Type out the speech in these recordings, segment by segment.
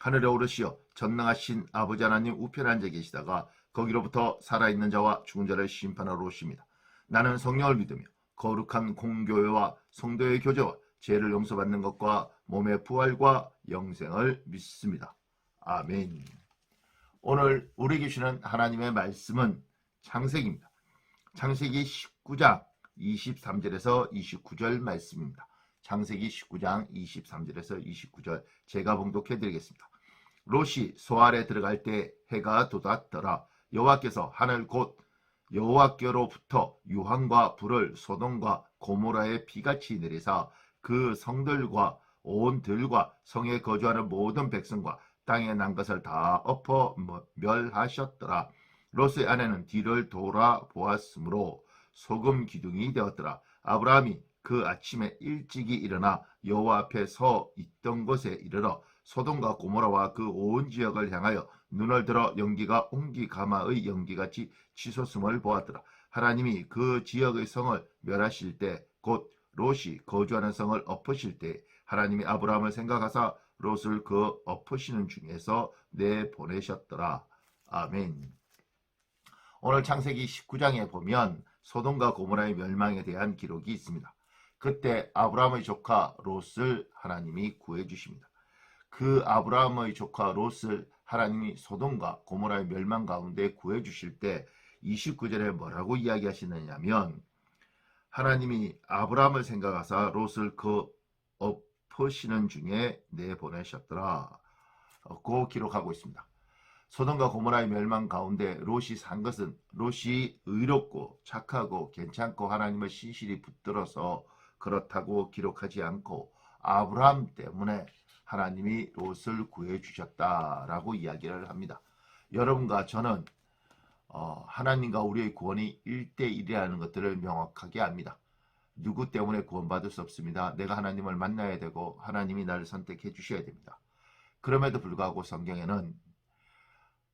하늘에 오르시어 전능하신 아버지 하나님 우편에 앉아 계시다가 거기로부터 살아있는 자와 죽은 자를 심판하러 오십니다. 나는 성령을 믿으며 거룩한 공교회와 성도의 교제와 죄를 용서받는 것과 몸의 부활과 영생을 믿습니다. 아멘. 오늘 우리에게 주는 하나님의 말씀은 창세기입니다. 창세기 19장 23절에서 29절 말씀입니다. 창세기 19장 23절에서 29절 제가 봉독해 드리겠습니다. 롯이 소알에 들어갈 때 해가 돋았더라. 여호와께서 하늘 곧 여호와께로부터 유황과 불을 소돔과 고모라에 비같이 내리사 그 성들과 온 들과 성에 거주하는 모든 백성과 땅에 난 것을 다 엎어 멸하셨더라. 롯의 아내는 뒤를 돌아보았으므로 소금 기둥이 되었더라. 아브라함이 그 아침에 일찍이 일어나 여호와 앞에 서 있던 곳에 이르러 소돔과 고모라와 그 온 지역을 향하여 눈을 들어 연기가 옹기 가마의 연기같이 치솟음을 보았더라. 하나님이 그 지역의 성을 멸하실 때 곧 롯이 거주하는 성을 엎으실 때 하나님이 아브라함을 생각하사 롯을 그 엎으시는 중에서 내보내셨더라. 아멘. 오늘 창세기 19장에 보면 소돔과 고모라의 멸망에 대한 기록이 있습니다. 그때 아브라함의 조카 롯을 하나님이 구해 주십니다. 그 아브라함의 조카 롯을 하나님이 소돔과 고모라의 멸망 가운데 구해 주실 때 29절에 뭐라고 이야기하시느냐면 하나님이 아브라함을 생각하사 롯을 그 엎으시는 중에 내보내셨더라. 고 기록하고 있습니다. 소돔과 고모라의 멸망 가운데 롯이 산 것은 롯이 의롭고 착하고 괜찮고 하나님을 신실히 붙들어서 그렇다고 기록하지 않고 아브라함 때문에 하나님이 롯을 구해 주셨다라고 이야기를 합니다. 여러분과 저는 어, 하나님과 우리의 구원이 1대1이라는 것들을 명확하게 압니다. 누구 때문에 구원받을 수 없습니다. 내가 하나님을 만나야 되고 하나님이 나를 선택해 주셔야 됩니다. 그럼에도 불구하고 성경에는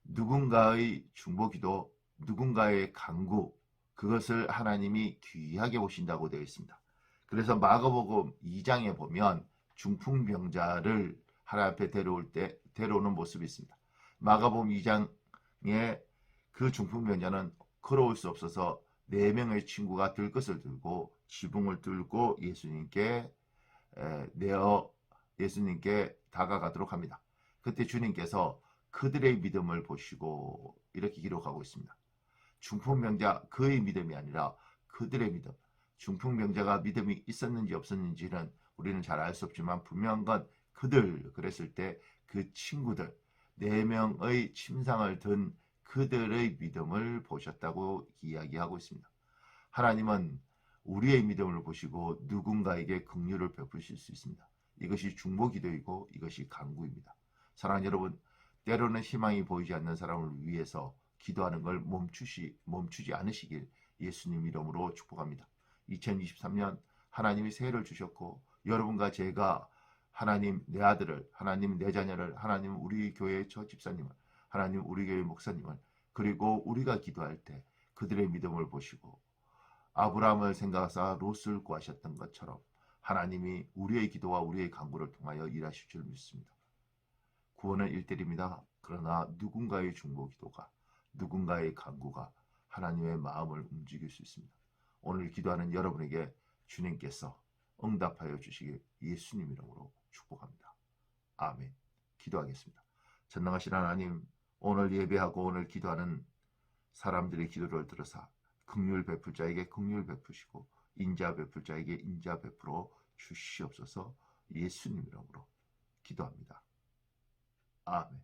누군가의 중보기도, 누군가의 강구, 그것을 하나님이 귀하게 보신다고 되어 있습니다. 그래서 마가복음 2장에 보면 중풍병자를 하나님 앞에 데려올 때 데려오는 모습이 있습니다. 마가복음 2장에 그 중풍병자는 걸어올 수 없어서 네 명의 친구가 들 것을 들고 지붕을 뚫고 예수님께 내어 예수님께 다가가도록 합니다. 그때 주님께서 그들의 믿음을 보시고 이렇게 기록하고 있습니다. 중풍병자 그의 믿음이 아니라 그들의 믿음. 중풍병자가 믿음이 있었는지 없었는지는 우리는 잘 알 수 없지만 분명한 건 그들 그랬을 때 그 친구들 네 명의 침상을 든 그들의 믿음을 보셨다고 이야기하고 있습니다. 하나님은 우리의 믿음을 보시고 누군가에게 긍휼을 베푸실 수 있습니다. 이것이 중보 기도이고 이것이 간구입니다. 사랑하는 여러분, 때로는 희망이 보이지 않는 사람을 위해서 기도하는 걸 멈추시 멈추지 않으시길 예수님 이름으로 축복합니다. 2023년 하나님이 새해를 주셨고 여러분과 제가 하나님 내 아들을 하나님 내 자녀를 하나님 우리 교회 저 집사님을 하나님 우리 교회 목사님을 그리고 우리가 기도할 때 그들의 믿음을 보시고 아브라함을 생각하사 롯을 구하셨던 것처럼 하나님이 우리의 기도와 우리의 간구를 통하여 일하실 줄 믿습니다. 구원은 일대입니다. 그러나 누군가의 중보 기도가 누군가의 간구가 하나님의 마음을 움직일 수 있습니다. 오늘 기도하는 여러분에게 주님께서 응답하여 주시길 예수님 이름으로 축복합니다. 아멘. 기도하겠습니다. 전능하신 하나님, 오늘 예배하고 오늘 기도하는 사람들의 기도를 들어서 극률 베풀 자에게 극률 베푸시고 인자 베풀 자에게 인자 베풀어 주시옵소서 예수님 이름으로 기도합니다. 아멘.